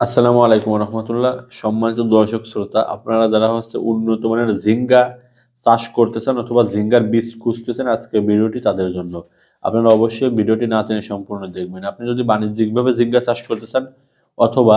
আসসালামু আলাইকুম রহমতুল্লাহ। সম্মানিত দর্শক শ্রোতা, আপনারা যারা হচ্ছে উন্নত মানের ঝিঙ্গা চাষ করতেছেন অথবা ঝিঙ্গার বীজ খুঁজতেছেন, আজকে ভিডিওটি তাদের জন্য। আপনারা অবশ্যই ভিডিওটি না টেনে সম্পূর্ণ দেখবেন। আপনি যদি বাণিজ্যিকভাবে ঝিঙ্গা চাষ করতে চান অথবা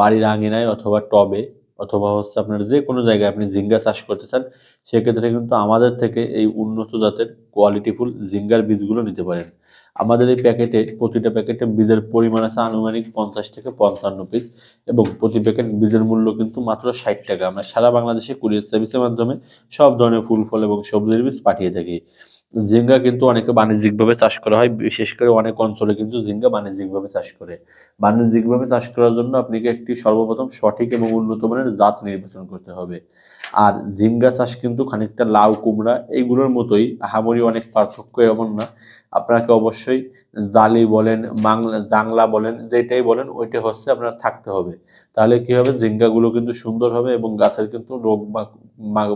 বাড়ির আঙিনায় অথবা টবে অথবা হচ্ছে আপনার যে কোনো জায়গায় আপনি ঝিঙ্গা চাষ করতে চান, সেক্ষেত্রে কিন্তু আমাদের থেকে এই উন্নত জাতের কোয়ালিটিফুল ঝিঙ্গার বীজগুলো নিতে পারেন। আমাদের এই প্যাকেটে, প্রতিটা প্যাকেটে বীজের পরিমাণ আছে আনুমানিক পঞ্চাশ থেকে পঞ্চান্ন পিস এবং প্রতি প্যাকেট বীজের মূল্য কিন্তু মাত্র ষাট টাকা। আমরা সারা বাংলাদেশে কুরিয়ার সার্ভিসের মাধ্যমে সব ধরনের ফুল, ফল এবং সবজির বীজ পাঠিয়ে থাকি। ঝিঙ্গা কিন্তু অনেকে বাণিজ্যিকভাবে চাষ করা। হয় বিশেষ করে অনেক অঞ্চলে কিন্তু ঝিঙ্গা বাণিজ্যিকভাবে চাষ করে। বাণিজ্যিকভাবে চাষ করার জন্য আপনাকে একটি সর্বপ্রথম সঠিক এবং উন্নত মানের জাত নির্বাচন করতে হবে। আর ঝিঙ্গা চাষ কিন্তু খানিকটা লাউ, কুমড়া, এইগুলোর মতোই। আহামরি অনেক পার্থক্য এমন না। আপনাকে অবশ্যই জালি বলেন, বাংলা, জাংলা বলেন, যেটাই বলেন, ওইটা হচ্ছে আপনার থাকতে হবে। তাহলে কি হবে? জিঙ্গাগুলো কিন্তু সুন্দর হবে এবং গাছের কিন্তু রোগ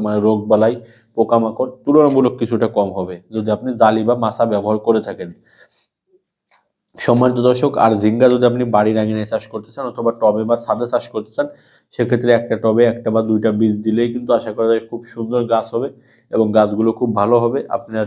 মানে রোগ বালাই, পোকামাকড় তুলনামূলক কিছুটা কম হবে। যদি আপনি জালি বা মাছা ব্যবহার করে থাকেন। সম্মানিত দর্শক, আর জিঙ্গা যদি আপনি বাড়ির আঙিনায় চাষ করতে চান অথবা টবে বা ছাদে চাষ করতে চান, সেক্ষেত্রে একটা টবে, একটা বা দুইটা বীজ দিলেই কিন্তু আশা করা যায় খুব সুন্দর গাছ হবে এবং গাছগুলো খুব ভালো হবে। আপনার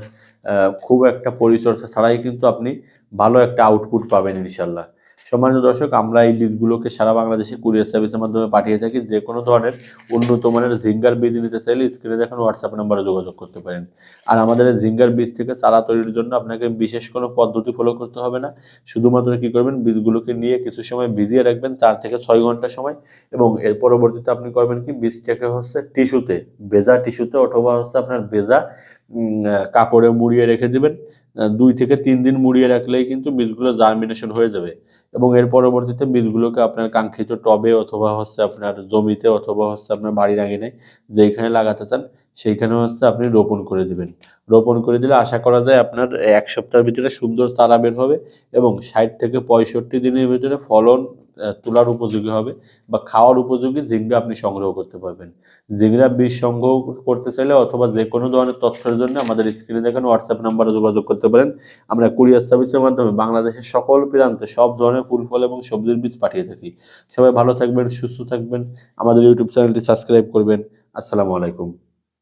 খুব একটা পরিচর্যা ছাড়াই কিন্তু আপনি ভালো একটা আউটপুট পাবেন ইনশাল্লাহ সম্মানিত দর্শক, আমরা এই বীজগুলোকে সারা বাংলাদেশে কুরিয়ার সার্ভিসের মাধ্যমে পাঠিয়ে থাকি। যে কোনো ধরনের উন্নত মানের ঝিঙ্গার বীজ নিতে চাইলে স্ক্রিনে দেখেন হোয়াটসঅ্যাপ নাম্বারে যোগাযোগ করতে পারেন। আর আমাদের এই ঝিঙ্গার বীজ থেকে চারা তৈরির জন্য আপনাকে বিশেষ কোনো পদ্ধতি ফলো করতে হবে না। শুধুমাত্র কি করবেন, বীজগুলোকে নিয়ে কিছু সময় ভিজিয়ে রাখবেন, চার থেকে ছয় ঘণ্টা সময় এবং এর পরবর্তীতে আপনি করবেন কি বীজটাকে হচ্ছে টিস্যুতে, ভেজা টিস্যুতে অথবা হচ্ছে আপনার ভেজা কাপড়ে মুড়িয়ে রেখে দিবেন। দুই থেকে তিন দিন মুড়িয়ে রাখলেই কিন্তু বীজগুলো জার্মিনেশন হয়ে যাবে এবং এর পরবর্তীতে বীজগুলোকে আপনার কাঙ্ক্ষিত টবে অথবা হচ্ছে আপনার জমিতে অথবা হচ্ছে আপনার বাড়ির আঙিনায় যেইখানে লাগাতে চান সেইখানে হচ্ছে আপনি রোপণ করে দিবেন। রোপণ করে দিলে আশা করা যায় আপনার এক সপ্তাহের ভিতরে সুন্দর চারা বের হবে এবং ষাট থেকে পঁয়ষট্টি দিনের ভিতরে ফলন তোলার উপযোগী হবে বা খাওয়ার উপযোগী জিঙ্গা আপনি সংগ্রহ করতে পারবেন। জিঙ্গা বীজ সংগ্রহ করতে চাইলে অথবা যে কোনো ধরনের তথ্যের জন্য আমাদের স্ক্রিনে দেখেন হোয়াটসঅ্যাপ নাম্বারে যোগাযোগ করতে পারেন। আমরা কুরিয়ার সার্ভিসের মাধ্যমে বাংলাদেশের সকল প্রান্তে সব ধরনের ফুল ফল এবং সবজির বীজ পাঠিয়ে থাকি। সবাই ভালো থাকবেন, সুস্থ থাকবেন। আমাদের ইউটিউব চ্যানেলটি সাবস্ক্রাইব করবেন। আসসালামু আলাইকুম।